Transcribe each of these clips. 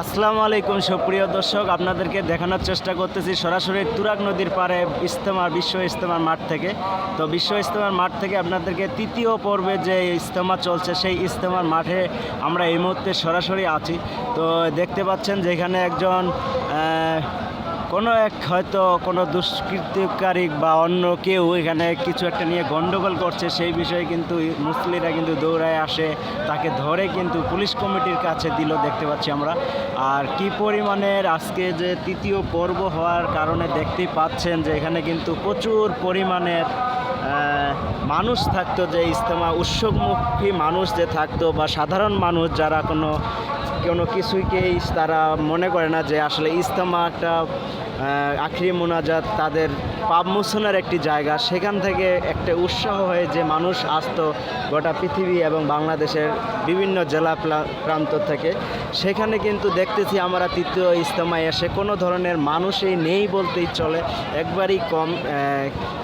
আসসালামু আলাইকুম সুপ্রিয় দর্শক, আপনাদেরকে দেখানোর চেষ্টা করতেছি সরাসরি তুরাগ নদীর পারে ইস্তেমার বিশ্ব ইস্তেমার মাঠ থেকে। তো বিশ্ব ইস্তেমার মাঠ থেকে আপনাদেরকে তৃতীয় পর্বে যে ইস্তেমা চলছে, সেই ইস্তেমার মাঠে আমরা এই মুহূর্তে সরাসরি আছি। তো দেখতে পাচ্ছেন যেখানে একজন কোনো এক হয়তো কোনো দুষ্কৃতিকারী বা অন্য কেউ এখানে কিছু একটা নিয়ে গন্ডগোল করছে, সেই বিষয়ে কিন্তু মুসলিরা কিন্তু দৌড়ায় আসে, তাকে ধরে কিন্তু পুলিশ কমিটির কাছে দিল দেখতে পাচ্ছি আমরা। আর কি পরিমাণের আজকে যে তৃতীয় পর্ব হওয়ার কারণে দেখতেই পাচ্ছেন যে এখানে কিন্তু প্রচুর পরিমাণের মানুষ থাকতো, যে ইজতেমা উৎসবমুখী মানুষ যে থাকতো বা সাধারণ মানুষ যারা কোনো কোনো কিছুকেই তারা মনে করে না যে আসলে ইস্তেমা একটা আখরি মোনাজাত তাদের পাপ মোচনের একটি জায়গা। সেখান থেকে একটা উৎসাহ হয়ে যে মানুষ আসতো গোটা পৃথিবী এবং বাংলাদেশের বিভিন্ন জেলা প্রান্ত থেকে। সেখানে কিন্তু দেখতেছি আমরা তৃতীয় ইস্তেমায় এসে কোনো ধরনের মানুষই নেই বলতেই চলে। একবারই কম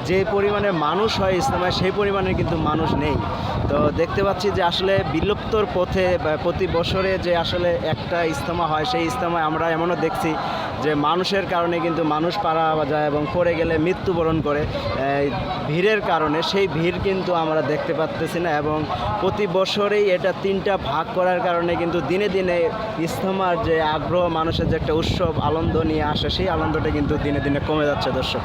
যে পরিমাণে মানুষ হয় ইস্তেমায় সেই পরিমাণে কিন্তু মানুষ নেই। তো দেখতে পাচ্ছি যে আসলে বিলুপ্তর পথে প্রতি বছরে যে আসলে একটা ইস্তেমা হয়, সেই ইস্তেমায় আমরা এমনও দেখছি যে মানুষের কারণে কিন্তু মানুষ পারা যায় এবং পড়ে গেলে মৃত্যুবরণ করে। ভিড়ের কারণে সেই ভিড় কিন্তু আমরা দেখতে পাচ্তেছি না এবং প্রতি বছরেই এটা তিনটা ভাগ করার কারণে কিন্তু দিনে দিনে ইস্তেমার যে আগ্রহ, মানুষের যে একটা উৎসব, আনন্দ নিয়ে আসে, সেই আনন্দটা কিন্তু দিনে দিনে কমে যাচ্ছে, দর্শক।